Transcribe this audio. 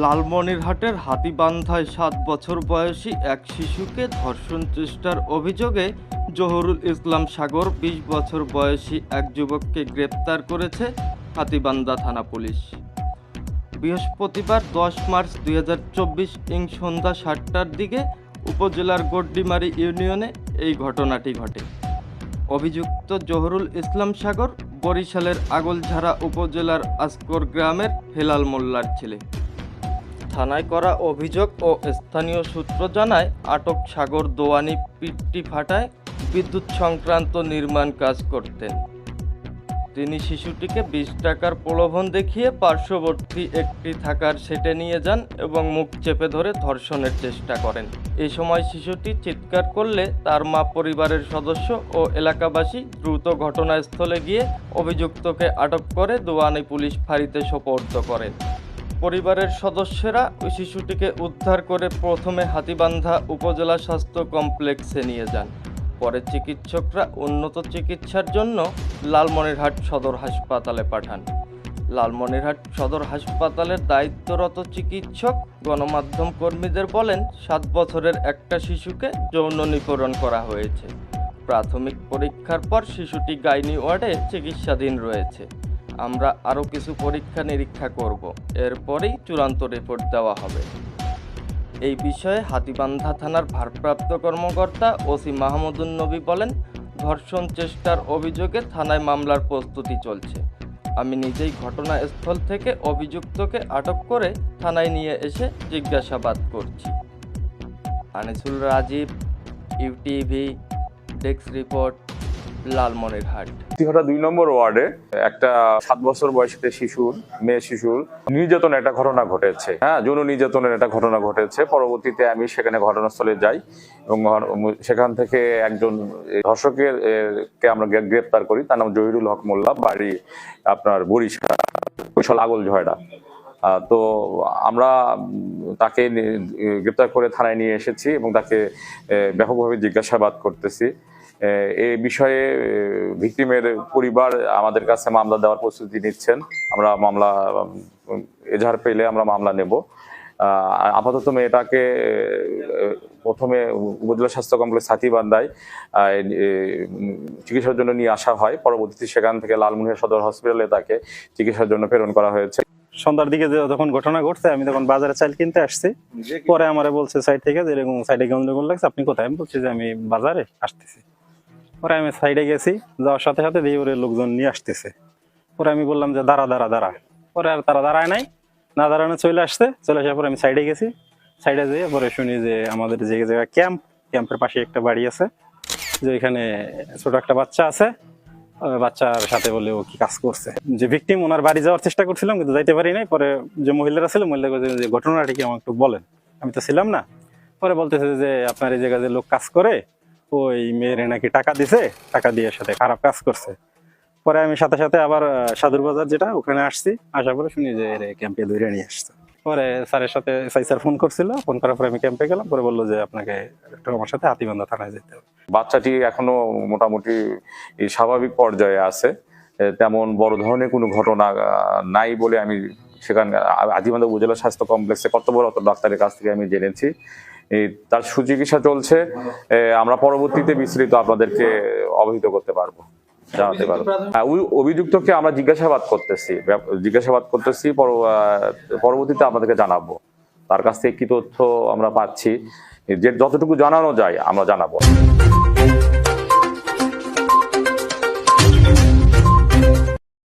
লালমনিরহাটের হাতিবান্ধায় সাত বছর বয়সী এক শিশুকে ধর্ষণ চেষ্টার অভিযোগে জহুরুল ইসলাম সাগর বিশ বছর বয়সী এক যুবককে গ্রেপ্তার করেছে হাতিবান্ধা থানা পুলিশ। বৃহস্পতিবার দশ মার্চ দুই হাজার চব্বিশ ইং সন্ধ্যা সাতটার দিকে উপজেলার গড্ডিমারি ইউনিয়নে এই ঘটনাটি ঘটে। অভিযুক্ত জহুরুল ইসলাম সাগর বরিশালের আগলঝাড়া উপজেলার আসকর গ্রামের হেলাল মোল্লার ছেলে। থানায় করা অভিযোগ ও স্থানীয় সূত্র জানায়, আটক সাগর দোয়ানি পিট্টি ফাটায় বিদ্যুৎ সংক্রান্ত নির্মাণ কাজ করতেন। তিনি শিশুটিকে বিশ টাকার প্রলোভন দেখিয়ে পার্শ্ববর্তী একটি থাকার সেটে নিয়ে যান এবং মুখ চেপে ধরে ধর্ষণের চেষ্টা করেন। এ সময় শিশুটি চিৎকার করলে তার মা পরিবারের সদস্য ও এলাকাবাসী দ্রুত ঘটনাস্থলে গিয়ে অভিযুক্তকে আটক করে দোয়ানি পুলিশ ফাঁড়িতে সোপর্দ করেন। পরিবারের সদস্যরা ওই শিশুটিকে উদ্ধার করে প্রথমে হাতিবান্ধা উপজেলা স্বাস্থ্য কমপ্লেক্সে নিয়ে যান। পরে চিকিৎসকরা উন্নত চিকিৎসার জন্য লালমনিরহাট সদর হাসপাতালে পাঠান। লালমনিরহাট সদর হাসপাতালের দায়িত্বরত চিকিৎসক, গণমাধ্যম কর্মীদের বলেন, সাত বছরের একটা শিশুকে যৌন নিপীড়ন করা হয়েছে। প্রাথমিক পরীক্ষার পর শিশুটি গাইনি ওয়ার্ডে চিকিৎসাধীন রয়েছে। আমরা আরও কিছু পরীক্ষা নিরীক্ষা করব। এরপরেই চূড়ান্ত রিপোর্ট দেওয়া হবে। এই বিষয়ে হাতিবান্ধা থানার ভারপ্রাপ্ত কর্মকর্তা ওসি মাহমুদুন নবী বলেন, ধর্ষণ চেষ্টার অভিযোগে থানায় মামলার প্রস্তুতি চলছে। আমি নিজেই ঘটনাস্থল থেকে অভিযুক্তকে আটক করে থানায় নিয়ে এসে জিজ্ঞাসাবাদ করছি। Anisul Rajib, UTV, desk report. Lalmonirhat. Tihara দুই নম্বর ওয়ার্ডে একটা সাত বছর বয়সীতে শিশুর, মেয়ে শিশুর নির্যাতন একটা ঘটনা ঘটেছে। হ্যাঁ যৌন নির্যাতনের একটা ঘটনা ঘটেছে। পরবর্তীতে আমি সেখানে ঘটনাস্থলে যাই এবং সেখান থেকে একজন ধর্ষকের কে আমরা গ্রেপ্তার করি, তার নাম জহিরুল হক মোল্লা, বাড়ি আপনার বরিশাল বরিশাল আগল ঝয়ডা। তো আমরা তাকে গ্রেপ্তার করে থানায় নিয়ে এসেছি এবং তাকে ব্যাপকভাবে জিজ্ঞাসাবাদ করতেছি। এ, এই বিষয়ে ভিকটিমের পরিবার আমাদের কাছে মামলা দেওয়ার প্রস্তুতি নিচ্ছেন। আমরা মামলা এজাহার পেলে আমরা মামলা নেব। আপাতত মেয়েটাকে প্রথমে উপজেলা স্বাস্থ্য কমপ্লেক্স এ, চিকিৎসার জন্য নিয়ে আসা হয়। পরবর্তীতে সেখান থেকে লালমনিরহাট সদর হসপিটালে তাকে চিকিৎসার জন্য প্রেরণ করা হয়েছে। সন্ধ্যার দিকে যে যখন ঘটনা ঘটছে আমি তখন বাজারে চাল কিনতে আসছি। পরে আমার বলছে সাইড থেকে যে এরকম সাইডে গন্ডগোল লাগছে আপনি কোথায়? আমি বলছি যে আমি বাজারে আসতেছি। পরে আমি সাইডে গেছি, যাওয়ার সাথে সাথে দিয়ে ওরে লোকজন নিয়ে আসতেছে। পরে আমি বললাম যে, দাঁড়া দাঁড়া দাঁড়া। পরে আর তারা দাঁড়ায় নাই। না দাঁড়ানো চলে আসছে। চলে আসার পরে আমি সাইডে গেছি। সাইডে যেয়ে পরে শুনি যে, আমাদের যে জায়গায় ক্যাম্প, ক্যাম্পের পাশে একটা বাড়ি আছে, যে এখানে ছোট একটা বাচ্চা আছে। বাচ্চার সাথে বলে ও কি কাজ করছে। যে ভিকটিম ওনার বাড়ি যাওয়ার চেষ্টা করছিলাম, কিন্তু যাইতে পারি নাই। পরে যে মহিলারা ছিল, মহিলা যে, ঘটনাটি কি আমাকে একটু বলেন। আমি তো ছিলাম না। পরে বলতেছে যে, আপনার এই জায়গায় যে লোক কাজ করে ওই মেয়েরে নাকি টাকা দিছে, টাকা দিয়ে সাথে খারাপ কাজ করছে। পরে আমি সাথে সাথে আবার সাদুর বাজার যেটা, ওখানে আসছি, আসার পরে শুনি যে এর ক্যাম্পে ধরে নিয়ে আসছে। পরে স্যারের সাথে সাই স্যার ফোন করছিল ফোন করার পরে আমি ক্যাম্পে গেলাম, পরে বলল যে আপনাকে একটু আমার সাথে হাতিবান্ধা থানায় যেতে হবে। বাচ্চাটি এখনও মোটামুটি স্বাভাবিক পর্যায়ে আছে তেমন বড় ধরনের কোনো ঘটনা নাই বলে আমি সেখানে আদিমাদা উপজেলা স্বাস্থ্য কমপ্লেক্সে কর্তব্যরত ডাক্তারের কাছ থেকে আমি জেনেছি। তার সুচিকিৎসা চলছে আমরা পরবর্তীতে বিস্তৃত আপনাদেরকে অবহিত করতে পারব জানাতে পারব। হ্যাঁ, ওই অভিযুক্তকে আমরা জিজ্ঞাসাবাদ করতেছি জিজ্ঞাসাবাদ করতেছি পরবর্তীতে আপনাদেরকে জানাব। তার কাছ থেকে কি তথ্য আমরা পাচ্ছি যে যতটুকু জানানো যায় আমরা জানাব।